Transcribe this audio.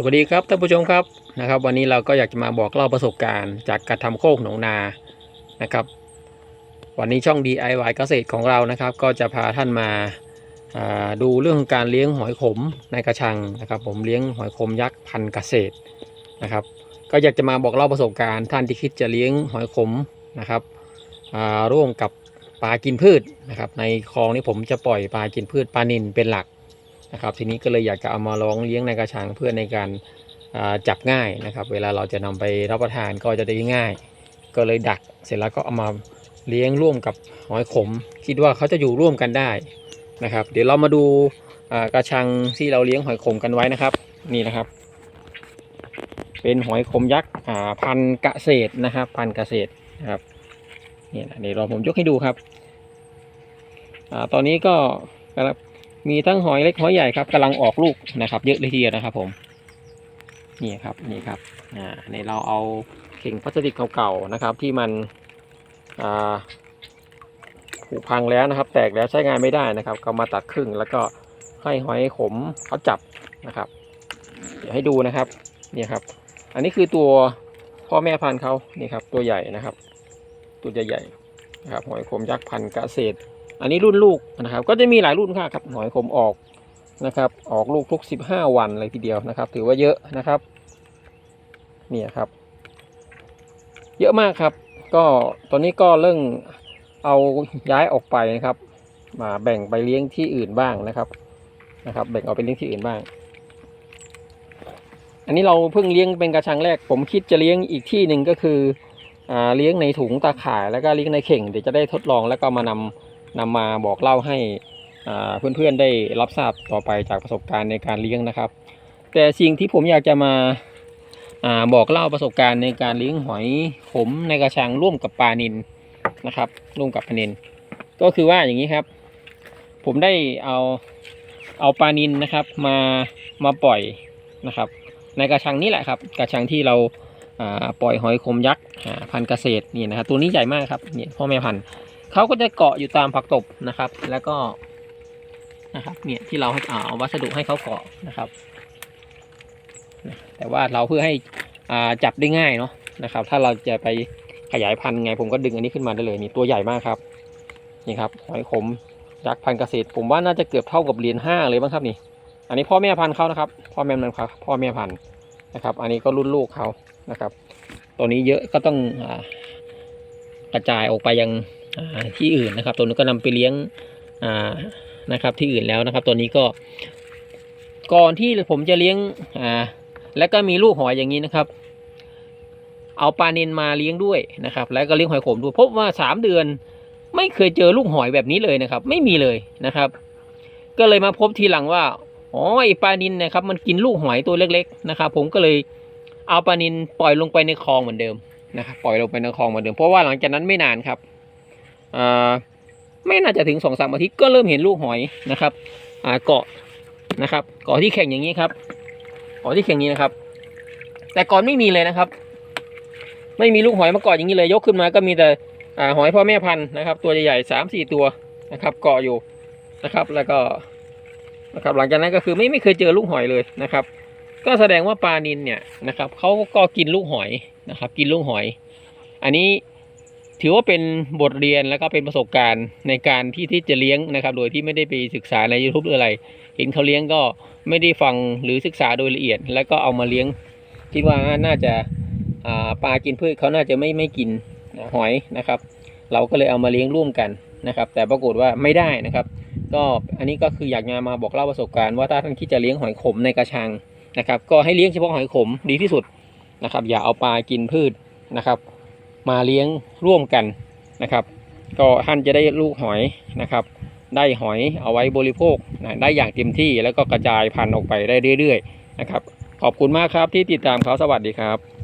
สวัสดีครับท่านผู้ชมครับนะครับวันนี้เราก็อยากจะมาบอกเล่าประสบการณ์จากการทำโคกหนองนานะครับ วันนี้ช่อง DIY เกษตรของเรานะครับ ก็จะพาท่านมาาดูเรื่องของการเลี้ยงหอยขมในกระชังนะครับ ผมเลี้ยงหอยขมยักษ์พันธุ์เกษตรนะครับ ก็อยากจะมาบอกเล่าประสบการณ์ท่านที่คิดจะเลี้ยงหอยขมนะครับร่วมกับปลากินพืชนะครับ ในคลองนี้ผมจะปล่อยปลากินพืชปลานิลเป็นหลัก นะครับ ทีนี้ก็เลยอยากจะเอามาลองเลี้ยงในกระชังเพื่อในการจับง่ายนะครับ เวลาเราจะนำไปรับประทานก็จะได้ง่าย ก็เลยดักเสร็จแล้วก็เอามาเลี้ยงร่วมกับหอยขม คิดว่าเขาจะอยู่ร่วมกันได้นะครับ เดี๋ยวเรามาดูกระชังที่เราเลี้ยงหอยขมกันไว้นะครับ นี่นะครับ เป็นหอยขมยักษ์พันธุ์เกษตรนะครับ พันธุ์เกษตรนะครับนี่นะเดี๋ยวเราผมยกให้ดูครับอตอนนี้ก็กำลัง มีทั้งหอยเล็กหอยใหญ่ครับกำลังออกลูกนะครับ เยอะเลยทีเดียวนะครับ ผม นี่ครับนี่ครับอ่าในเราเอาเข่งพลาสติกเก่าๆนะครับ ที่มันอ่าผุพังแล้วนะครับ แตกแล้วใช้งานไม่ได้นะครับ ก็มาตัดครึ่งแล้วก็ให้หอยขมเขาจับนะครับ เดี๋ยวให้ดูนะครับนี่ครับ อันนี้คือตัวพ่อแม่พันธุ์เขานี่ครับ ตัวใหญ่นะครับ ตัวใหญ่ๆนะครับหอยขมยักษ์พันธุ์เกษตร อันนี้รุ่นลูกนะครับ ก็จะมีหลายรุ่นค่ะครับหอยขมออกนะครับ ออกลูกทุก 15 วันเลยทีเดียวนะครับ ถือว่าเยอะนะครับเนี่ยครับ เยอะมากครับ ก็ตอนนี้ก็เริ่มเอาย้ายออกไปนะครับ มาแบ่งไปเลี้ยงที่อื่นบ้างนะครับนะครับ แบ่งเอาไปเลี้ยงที่อื่นบ้าง อันนี้เราเพิ่งเลี้ยงเป็นกระชังแรก ผมคิดจะเลี้ยงอีกที่หนึ่งก็คืออเลี้ยงในถุงตาข่ายแล้วก็เลี้ยงในเข่งเดี๋ยวจะได้ทดลองแล้วก็มานำ นำมาบอกเล่าให้อ่าเพื่อนๆได้รับทราบต่อไปจากประสบการณ์ในการเลี้ยงนะครับ แต่สิ่งที่ผมอยากจะมาอาบอกเล่าประสบการณ์ในการเลี้ยงหอยขมในกระชังร่วมกับปลานินนะครับ ร่วมกับปลานินก็คือว่าอย่างนี้ครับ ผมได้เอาเอาปลานินนะครับมามาปล่อยนะครับ ในกระชังนี้แหละครับ กระชังที่เราาปล่อยหอยขมยักษ์พันธุ์เกษตรนี่นะครับตัวนี้ใหญ่มากครับนี่พ่อแม่พันธุ์ เขาก็จะเกาะอยู่ตามผักตบนะครับ แล้วก็นะครับเนี่ยที่เราให้เอาวัสดุให้เขาเกาะนะครับแต่ว่าเราเพื่อให้อ่าจับได้ง่ายเนาะนะครับ ถ้าเราจะไปขยายพันธุ์ไง ผมก็ดึงอันนี้ขึ้นมาได้เลยนี่ตัวใหญ่มากครับนี่ครับหอยขมยักษ์พันธุ์เกษตร ผมว่าน่าจะเกือบเท่ากับเหรียญห้าเลยบ้างครับนี่ อันนี้พ่อแม่พันธุ์เขานะครับ พ่อแม่มันครับพ่อแม่พันธุ์นะครับ อันนี้ก็รุ่นลูกเขานะครับ ตัวนี้เยอะก็ต้องอา กระจายออกไปยังที่อื่นนะครับ ตัวนี้ก็นำไปเลี้ยงนะครับที่อื่นแล้วนะครับ ตัวนี้ก็ ก่อนที่ผมจะเลี้ยงแล้วก็มีลูกหอยอย่างนี้นะครับ เอาปลาเนนมาเลี้ยงด้วยนะครับ แล้วก็เลี้ยงหอยขมด้วยพบว่าสามเดือนไม่เคยเจอลูกหอยแบบนี้เลยนะครับ ไม่มีเลยนะครับ ก็เลยมาพบทีหลังว่าอ๋อไอปลานินนะครับ มันกินลูกหอยตัวเล็ก ๆ นะครับ ผมก็เลยเอาปลานินปล่อยลงไปในคลองเหมือนเดิม นะครับปล่อยลงไปในคลองเหมือนเดิมเพราะว่าหลังจากนั้นไม่นานครับไม่น่าจะถึงสองสามอาทิตย์ก็เริ่มเห็นลูกหอยนะครับเกาะนะครับเกาะที่แข่งอย่างนี้ครับเกาะที่แข่งนี้นะครับ แต่ก่อนไม่มีเลยนะครับ ไม่มีลูกหอยมาเกาะอย่างนี้เลยยกขึ้นมาก็มีแต่อหอยพ่อแม่พันธุ์นะครับ ตัวใหญ่ๆสามสี่ตัวนะครับ เกาะอยู่นะครับแล้วก็นะครับหลังจากนั้นก็คือไม่ไม่เคยเจอลูกหอยเลยนะครับ ก็แสดงว่าปลานินเนี่ยนะครับเขาก็กินลูกหอย นะครับ กินลูกหอย อันนี้ถือว่าเป็นบทเรียนแล้วก็เป็นประสบการณ์ในการที่ที่จะเลี้ยงนะครับ โดยที่ไม่ได้ไปศึกษาใน YouTube หรืออะไร เห็นเขาเลี้ยงก็ไม่ได้ฟังหรือศึกษาโดยละเอียด แล้วก็เอามาเลี้ยงคิดว่าน่าจะาปลากินพืชเขาน่าจะไม่ไม่กินหอยนะครับ เราก็เลยเอามาเลี้ยงร่วมกันนะครับ แต่ปรากฏว่าไม่ได้นะครับ ก็อันนี้ก็คืออยากจะมาบอกเล่าประสบการณ์ว่าถ้าท่านคิดจะเลี้ยงหอยขมในกระชังนะครับ ก็ให้เลี้ยงเฉพาะหอยขมดีที่สุด นะครับ อย่าเอาปลากินพืชนะครับ มาเลี้ยงร่วมกันนะครับ ก็ท่านจะได้ลูกหอยนะครับ ได้หอยเอาไว้บริโภคนะได้อย่างเต็มที่แล้วก็กระจายพันธุ์ออกไปได้เรื่อย ๆ นะครับ ขอบคุณมากครับที่ติดตามเขาสวัสดีครับ